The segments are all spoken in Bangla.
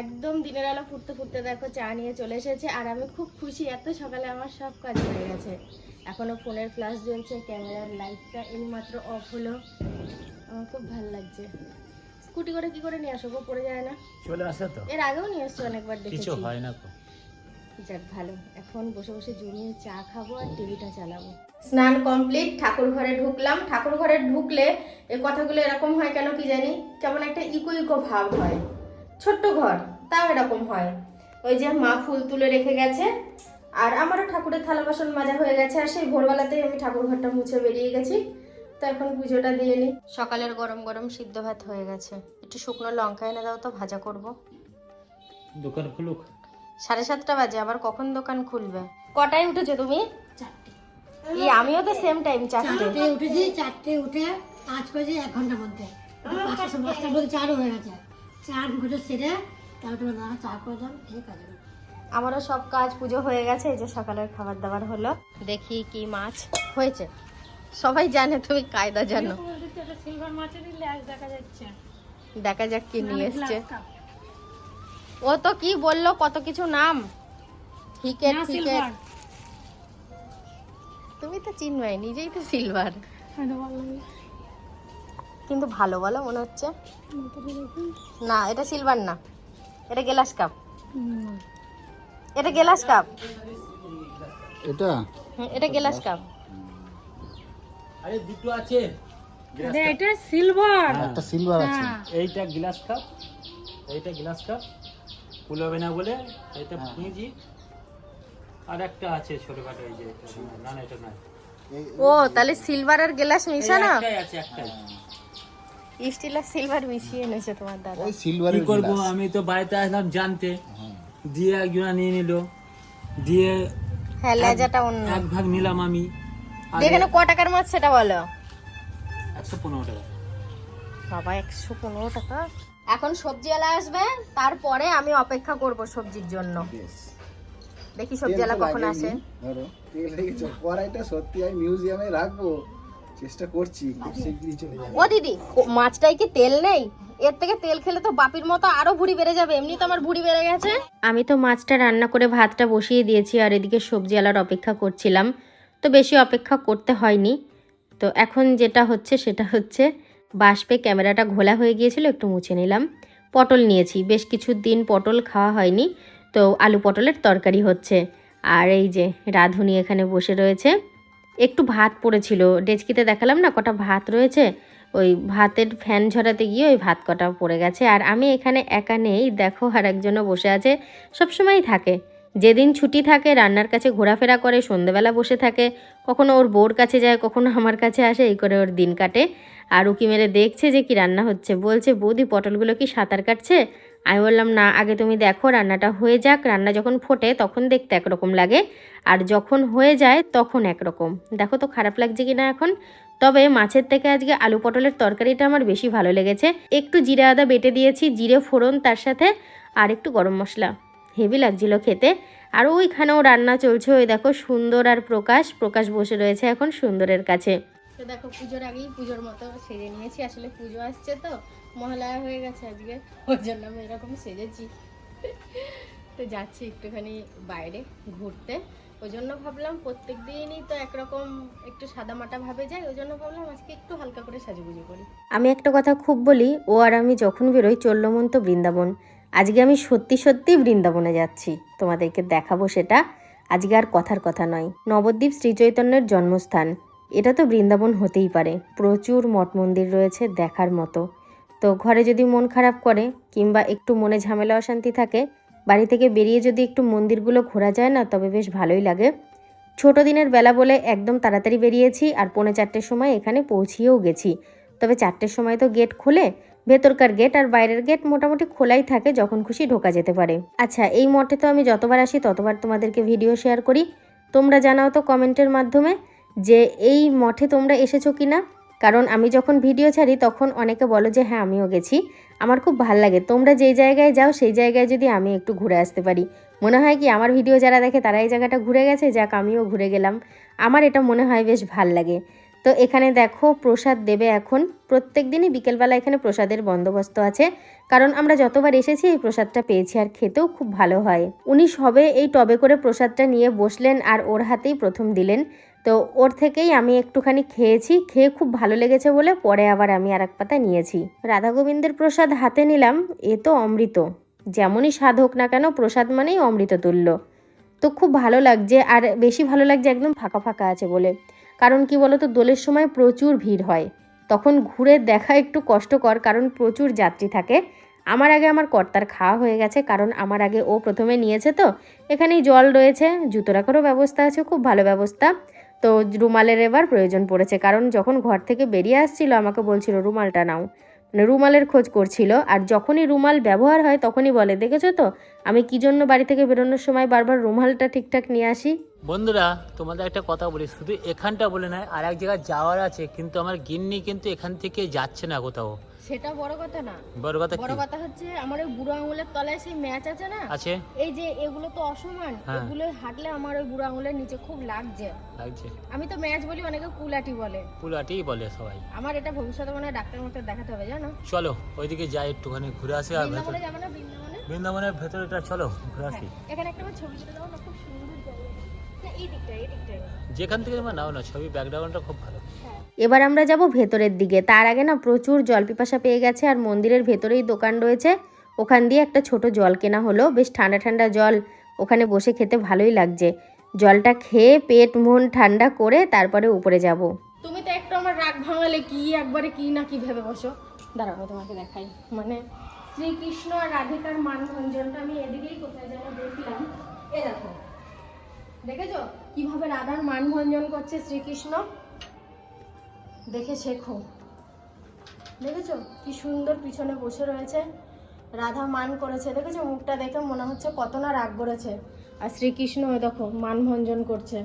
একদম দিনের আলো ফুটতে ফুটতে দেখো চা নিয়ে চলে এসেছে আর আমি খুব খুশি এত সকালে আমার সব কাজ হয়ে গেছে। এখনও ফোনের ফ্ল্যাশ জ্বলছে ক্যামেরার লাইটটা এইমাত্র অফ হলো। আমার খুব ভালো লাগছে। স্কুটি করে কি করে নিয়ে আসো গো? পড়ে যায় না। চলে আসে তো। এর আগেও নিয়ে এসছো অনেকবার কিছু দেখেছি হয় না তো। যাক ভালো। এখন বসে বসে জমিয়ে চা খাব আর টিভিটা চালাবো। স্নান কমপ্লিট ঠাকুর ঘরে ঢুকলাম। ঠাকুর ঘরে ঢুকলে এই কথাগুলো এরকম হয় কেন কি জানি? কেমন একটা ইকো ইকো ভাব হয়। ছোট্ট ঘর তাও এরকম হয়। ওই যে মা ফুল তুলে রেখে গেছে আর আমারও ঠাকুরের থালা বাসন মাজা হয়ে গেছে আর সেই ভোরবেলাতেই আমি ঠাকুর ঘরটা মুছে বেরিয়ে গেছি। তো এখন পুজোটা দিয়ে নিই। সকালের গরম গরম সিদ্ধ ভাত হয়ে গেছে। একটু শুকনো লঙ্কা এনে দাও তো ভাজা করব। দোকান খুলুক। সাড়ে সাতটা বাজে আবার কখন দোকান খুলবে? কটায় উঠেছো তুমি? এই আমিও তো সেম টাইম চারটে। উঠেছি চারটে উঠে কাজ করেছি এক ঘণ্টার মধ্যে। পাঁচটা হয়ে গেছে। চার ঘুরে সেরে তারপর তোমার দাদা চা করে দাম খেয়ে কাজ আমারও সব কাজ পুজো হয়ে গেছে এই যে সকালের খাবার দাবার হলো। দেখি কি মাছ হয়েছে। সবাই জানে তুমি কায়দা জানো। সিলভার দেখা যাচ্ছে। দেখা যাক কি নিয়ে এসছে। ও তো কি বলল কত কিছু নাম? তুমি তো চিনবাই নিজেই তো সিলভার কিন্তু ভালো বলো মনে হচ্ছে। না এটা সিলভার না। এটা গ্লাস কাপ এটা গ্লাস কাপ এটা? এটা গ্লাস কাপ আরে দুটো আছে। এটা সিলভার একটা সিলভার আছে। এইটা গ্লাস কাপ এইটা গ্লাস কাপ ফুল হবে না বলে এটা পুঁজি। আর একটা আছে ছোটখাটো এই যে এটা। না না এটা নাই ও তাহলে সিলভার আর গ্লাস মিশানো একটাই আছে একটাই। স্টিল আর সিলভার মিশিয়ে এনেছে তোমার দাদা। ওই কি সিলভারের করব? আমি তো বাড়িতে আসলাম জানতে। দিয়ে একজনা নিয়ে নিল। দিয়ে হ্যাঁ লেজাটা অন্য। এক ভাগ নিলাম আমি। ক টাকার মাছ সেটা বলো? একশো পনেরো টাকা। বাবা একশো পনেরো টাকা? এখন সবজিওয়ালা আসবে তারপরে আমি অপেক্ষা করব সবজির জন্য। দেখি সবজিওয়ালা কখন আসে। ধরো কড়াইটা সত্যি আমি মিউজিয়ামে রাখব। চেষ্টা করছি খুব শিগগিরই চলে যাবে। ও দিদি মাছটাই কি তেল নেই? এর থেকে তেল খেলে তো বাপির মতো আরও ভুড়ি বেড়ে যাবে এমনি তো আমার ভুড়ি বেড়ে গেছে। আমি তো মাছটা রান্না করে ভাতটা বসিয়ে দিয়েছি আর এদিকে সবজি আলার অপেক্ষা করছিলাম তো বেশি অপেক্ষা করতে হয়নি। তো এখন যেটা হচ্ছে সেটা হচ্ছে বাষ্পে ক্যামেরাটা ঘোলা হয়ে গিয়েছিল একটু মুছে নিলাম। পটল নিয়েছি বেশ কিছু দিন পটল খাওয়া হয়নি তো আলু পটলের তরকারি হচ্ছে। আর এই যে রাঁধুনি এখানে বসে রয়েছে। একটু ভাত পড়েছিল। ডেচকিতে দেখালাম না কটা ভাত রয়েছে? ওই ভাতের ফ্যান ঝরাতে গিয়ে ওই ভাত কটা পড়ে গেছে। আর আমি এখানে একা নেই, দেখো আর একজনও বসে আছে। সবসময়ই থাকে। যেদিন ছুটি থাকে, রান্নার কাছে ঘোরাফেরা করে, সন্ধেবেলা বসে থাকে। কখনো ওর বউর কাছে যায়, কখনো আমার কাছে আসে, এই করে ওর দিন কাটে। আর উকি মেরে দেখছে যে কি রান্না হচ্ছে। বলছে, বৌদি পটলগুলো কি সাঁতার কাটছে? আমি বললাম, না, আগে তুমি দেখো, রান্নাটা হয়ে যাক। রান্না যখন ফোটে তখন দেখতে একরকম লাগে। আর যখন হয়ে যায় তখন একরকম। দেখো তো খারাপ লাগছে কি না এখন? তবে মাছের থেকে আজকে আলু পটলের তরকারিটা আমার বেশি ভালো লেগেছে। একটু জিরে আদা বেটে দিয়েছি, জিরে, ফোড়ন, তার সাথে আর একটু গরম মশলা। হেভি লাগছিল খেতে। আর ওইখানেও রান্না চলছে ওই দেখো সুন্দর আর প্রকাশ। প্রকাশ বসে রয়েছে এখন সুন্দরের কাছে। তো দেখো পুজোর আগেই পুজোর মতো সেজে নিয়েছি। আসলে পুজো আসছে তো, মহালয়া হয়ে গেছে আজকে ওর জন্য আমি এরকম সেজেছি। তো যাচ্ছি একটুখানি বাইরে ঘুরতে। ওই জন্য ভাবলাম প্রত্যেক দিনই তো একরকম একটু সাদামাটা ভাবে যায়, ওই জন্য ভাবলাম আজকে একটু হালকা করে সাজুগুজু করি। আমি একটা কথা খুব বলি, ও আর আমি যখন বেরোই চলল মন তো বৃন্দাবন, আজকে আমি সত্যি সত্যি বৃন্দাবনে যাচ্ছি, তোমাদেরকে দেখাবো সেটা। আজকে আর কথার কথা নয়, নবদ্বীপ শ্রীচৈতন্যের জন্মস্থান। এটা তো বৃন্দাবন হতেই পারে। প্রচুর মঠ মন্দির রয়েছে দেখার মতো। তো ঘরে যদি মন খারাপ করে কিংবা একটু মনে ঝামেলা অশান্তি থাকে, বাড়ি থেকে বেরিয়ে যদি একটু মন্দিরগুলো ঘোরা যায় না, তবে বেশ ভালোই লাগে। ছোট দিনের বেলা বলে একদম তাড়াতাড়ি বেরিয়েছি আর পৌনে চারটের সময় এখানে পৌঁছিয়েও গেছি। তবে চারটের সময় তো গেট খুলে, ভেতরকার গেট আর বাইরের গেট মোটামুটি খোলাই থাকে যখন খুশি ঢোকা যেতে পারে। আচ্ছা এই মঠে তো আমি যতবার আসি ততবার তোমাদেরকে ভিডিও শেয়ার করি। তোমরা জানাও তো কমেন্টের মাধ্যমে। যে এই মঠে তোমরা এসেছ কি না কারণ আমি যখন ভিডিও ছাড়ি, তখন অনেকে বলো যে হ্যাঁ আমিও গেছি। আমার খুব ভালো লাগে। তোমরা যেই জায়গায় যাও, সেই জায়গায় যদি আমি একটু ঘুরে আসতে পারি। মনে হয় কি, আমার ভিডিও যারা দেখে, তারা এই জায়গাটা ঘুরে গেছে? যাক, আমিও ঘুরে গেলাম। আমার এটা মনে হয় বেশ ভালো লাগে। তো এখানে দেখো, প্রসাদ দেবে এখন। প্রত্যেক দিনই বিকেলবেলা এখানে প্রসাদের বন্দোবস্ত আছে। কারণ আমরা যতবার এসেছি, এই প্রসাদটা পেয়েছি আর খেতেও খুব ভালো হয়। উনি সবে এই টবে করে প্রসাদটা নিয়ে বসলেন আর ওর হাতেই প্রথম দিলেন। তো ওর থেকেই আমি একটুখানি খেয়েছি, খেয়ে খুব ভালো লেগেছে বলে পরে আবার আমি আর এক পাতা নিয়েছি। রাধা গোবিন্দের প্রসাদ হাতে নিলাম, এ তো অমৃত। যেমনই স্বাদ হোক না কেন প্রসাদ মানেই অমৃত তুল্য তো খুব ভালো লাগছে, আর বেশি ভালো লাগছে একদম ফাঁকা ফাঁকা আছে বলে। কারণ কি বলতো, দোলের সময় প্রচুর ভিড় হয়। তখন ঘুরে দেখা একটু কষ্টকর, কারণ প্রচুর যাত্রী থাকে। আমার আগে আমার কর্তার খাওয়া হয়ে গেছে, কারণ আমার আগে ও প্রথমে নিয়েছে তো। এখানেই জল রয়েছে জুতো রাখারও ব্যবস্থা আছে, খুব ভালো ব্যবস্থা। তো রুমালের এবার প্রয়োজন পড়েছে। কারণ যখন ঘর থেকে বেরিয়ে আসছিল, আমাকে বলছিল, রুমালটা নাও। মানে রুমালের খোঁজ করছিল। আর যখনই রুমাল ব্যবহার হয়, তখনই বলে, দেখেছ তো? আমি কি জন্য বাড়ি থেকে বেরোনোর সময় বারবার রুমালটা ঠিকঠাক নিয়ে আসি? বন্ধুরা তোমাদের একটা কথা বলি শুধু এখানটা বলে নয় আর এক জায়গায় যাওয়ার আছে কিন্তু আমার গিন্নি কিন্তু এখান থেকে যাচ্ছে না কোথাও। সেটা বড় কথা না। বড় কথা বড় কথা হচ্ছে আমার ওই বুড়ো আঙুলের তলায় সেই ম্যাচ আছে না? আছে। এই যে এগুলো তো অসমান হ্যাঁ। এগুলো হাঁটলে আমার ওই বুড়ো আঙুলের নিচে খুব লাগছে। লাগছে। আমি তো ম্যাচ বলি অনেকে কুলাটি বলে। পুলাটিই বলে সবাই। আমার এটা ভবিষ্যতে মনে হয় ডাক্তার মতো দেখাতে হবে জানো? চলো ওইদিকে যাই একটুখানি ঘুরে আসি আর ভেতর বৃন্দাবনে যাব না বৃন্দাবনে? বৃন্দাবনের ভেতরটা চলো ঘুরে আসি। হ্যাঁ, এখানে একটা ছবি তুলে দাও না খুব সুন্দর জায়গা। যেখান থেকে তোমার নাও না ছবি ব্যাকগ্রাউন্ডটা খুব ভালো। এবার আমরা যাব ভেতরের দিকে। তার আগে না প্রচুর জল পিপাসা পেয়ে গেছে আর মন্দিরের ভেতরেই দোকান রয়েছে। ওখান দিয়ে একটা ছোট জল কেনা হলো। বেশ ঠান্ডা ঠান্ডা জল ওখানে বসে খেতে ভালোই লাগছে। জলটা খেয়ে পেট মন ঠান্ডা করে তারপরে উপরে যাব। তুমি তো একটু আমার রাগ ভাঙালে কি একবারে কি না কি ভেবে বসো। দাঁড়াবো তোমাকে দেখাই। মানে শ্রীকৃষ্ণ আর রাধিকার মানভঞ্জনটা আমি এদিকেই কোথায় যেন দেখলাম। এ দেখো দেখেছ? কীভাবে রাধার মানভঞ্জন করছে শ্রীকৃষ্ণ? দেখে শেখো। দেখেছ? কি সুন্দর পিছনে বসে রয়েছে। রাধা মান করেছে। দেখেছ? মুখটা দেখে মনে হচ্ছে কত না রাগ করেছে। আর শ্রীকৃষ্ণ দেখো, মান ভঞ্জন করছে।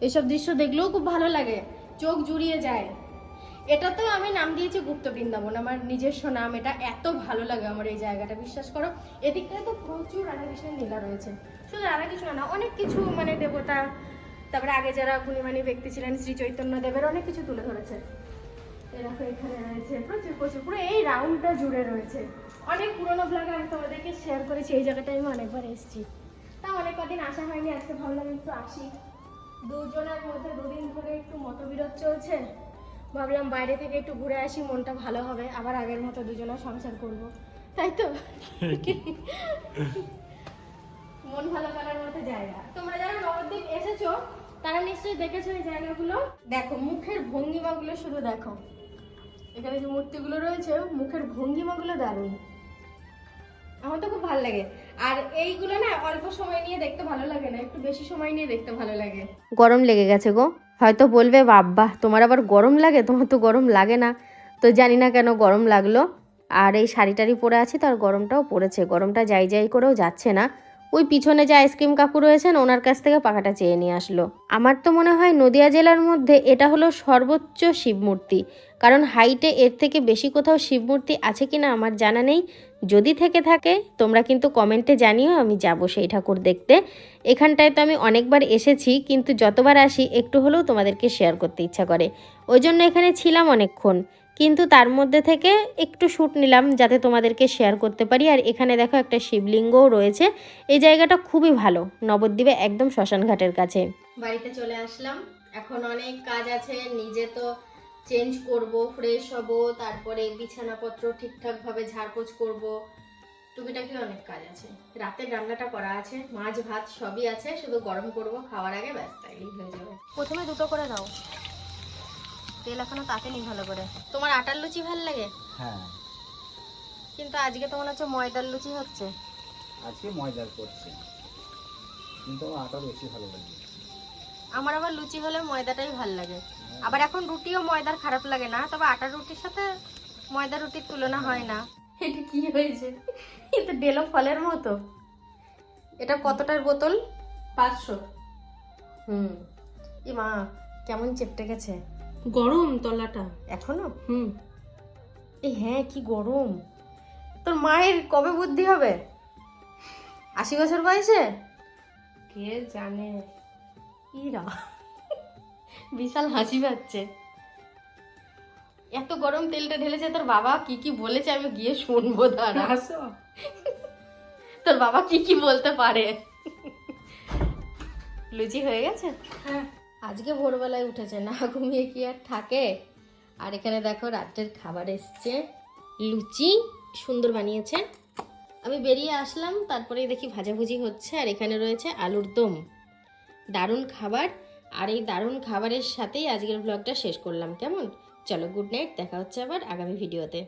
এসব দৃশ্য দেখলেও খুব ভালো লাগে। চোখ জুড়িয়ে যায়। এটা তো আমি নাম দিয়েছি গুপ্ত বৃন্দাবন। আমার নিজস্ব নাম এটা এত ভালো লাগে আমার এই জায়গাটা, বিশ্বাস করো। এদিকটায় তো প্রচুর রাধাকৃষ্ণের লীলা রয়েছে। শুধু রাধাকৃষ্ণ না, অনেক কিছু মানে দেবতা, তারপরে আগে যারা গুণীমানী ব্যক্তি ছিলেন, শ্রী চৈতন্য দেবের অনেক কিছু তুলে ধরেছে। এরকম এখানে রয়েছে প্রচুর প্রচুর, পুরো এই রাউন্ডটা জুড়ে রয়েছে। অনেক পুরোনো ব্লগে আমি তোমাদেরকে শেয়ার করেছি, এই জায়গাটায় আমি অনেকবার এসেছি। তা অনেক কদিন আসা হয়নি, আজকে ভালো লাগে একটু আসি। দুজনের মধ্যে দুদিন ধরে একটু মতবিরোধ চলছে। ভাবলাম বাইরে থেকে একটু ঘুরে আসি, মনটা ভালো হবে। আবার আগের মতো দুজনে সংসার করব। তাই তো? মন ভালো করার মতো জায়গা। তোমরা যারা নবদ্বীপ এসেছ, তারা নিশ্চয়ই দেখেছ এই জায়গাগুলো। দেখো, মুখের ভঙ্গিমাগুলো শুধু দেখো। এখানে যে মূর্তিগুলো রয়েছে, মুখের ভঙ্গিমাগুলো দারুণ। আমার তো খুব ভালো লাগে। আর এইগুলো না অল্প সময় নিয়ে দেখতে ভালো লাগে না, একটু বেশি সময় নিয়ে দেখতে ভালো লাগে। গরম লেগে গেছে গো। হয়তো বলবে, বাব্বা, তোমার আবার গরম লাগে? তোমার তো গরম লাগে না। তো জানি না কেন গরম লাগল। আর এই শাড়ি টাড়ি পরে আছি তার গরমটাও পড়েছে। গরমটা যাই যাই করেও যাচ্ছে না। ওই পিছনে যে আইসক্রিম কাকু রয়েছেন, ওনার কাছ থেকে পাখাটা চেয়ে নিয়ে আসলো। আমার তো মনে হয় নদিয়া জেলার মধ্যে এটা হলো সর্বোচ্চ শিবমূর্তি। কারণ হাইটে এর থেকে বেশি কোথাও শিবমূর্তি আছে কি না আমার জানা নেই। যদি থেকে থাকে, তোমরা কিন্তু কমেন্টে জানিও, আমি যাব সেই ঠাকুর দেখতে। এখানটায় তো আমি অনেকবার এসেছি, কিন্তু যতবার আসি, একটু হলেও তোমাদেরকে শেয়ার করতে ইচ্ছা করে। ওই জন্য এখানে ছিলাম অনেকক্ষণ, কিন্তু তার মধ্যে থেকে একটু শ্যুট নিলাম, যাতে তোমাদেরকে শেয়ার করতে পারি। আর এখানে দেখো একটা শিবলিঙ্গও রয়েছে, এই জায়গাটা খুবই ভালো, নবদ্বীপে একদম শ্মশান ঘাটের কাছে। বাড়িতে চলে আসলাম, এখন অনেক কাজ আছে, নিজে তো চেঞ্জ করব ফ্রেশ হব তারপরে বিছানাপত্র ঠিকঠাকভাবে ঝাড়পোছ করব। টুকিটাকি অনেক কাজ আছে। রাতের রান্নাটা করা আছে মাছ ভাত সবই আছে শুধু গরম করব খাওয়ার আগে ব্যাস তাইলেই হয়ে যাবে। প্রথমে দুটো করে দাও। তেল এখনও তাতে নি ভালো করে। তোমার আটার লুচি ভালো লাগে? হ্যাঁ। কিন্তু আজকে তো মনে হচ্ছে ময়দার লুচি হচ্ছে। আজকে ময়দার করছি। কিন্তু আমার আটা বেশি ভালো লাগে। আমার আবার লুচি হলে ময়দাটাই ভালো লাগে। আবার এখন রুটিও ময়দার খারাপ লাগে না তবে আটার রুটির সাথে ময়দা রুটির তুলনা হয় না। এটা কি হয়েছে? এটা ডেলো ফলের মতো। এটা কতটার বোতল? পাঁচশো। হুম। ই মা কেমন চেপটে গেছে। গরম তলাটা। এখনও? হুম। এই হ্যাঁ কি গরম। তোর মায়ের কবে বুদ্ধি হবে? আশি বছর বয়সে? কে জানে? ইরা। বিশাল হাসি পাচ্ছে। এত গরম তেলটা ঢেলেছে তোর বাবা কি কি বলেছে আমি গিয়ে শুনব দাঁড়া। তোর বাবা কি কি বলতে পারে? লুচি হয়ে গেছে? হ্যাঁ। আজকে ভোরবেলায় উঠেছে না ঘুমিয়ে কি আর থাকে? আর এখানে দেখো রাত্রের খাবার এসছে। লুচি সুন্দর বানিয়েছে। আমি বেরিয়ে আসলাম তারপরেই দেখি ভাজাভুজি হচ্ছে আর এখানে রয়েছে আলুর দম। দারুণ খাবার। আর এই দারুণ খাবারের সাথেই আজকের ব্লগটা শেষ করলাম, কেমন? চলো গুড নাইট দেখা হচ্ছে আবার আগামী ভিডিওতে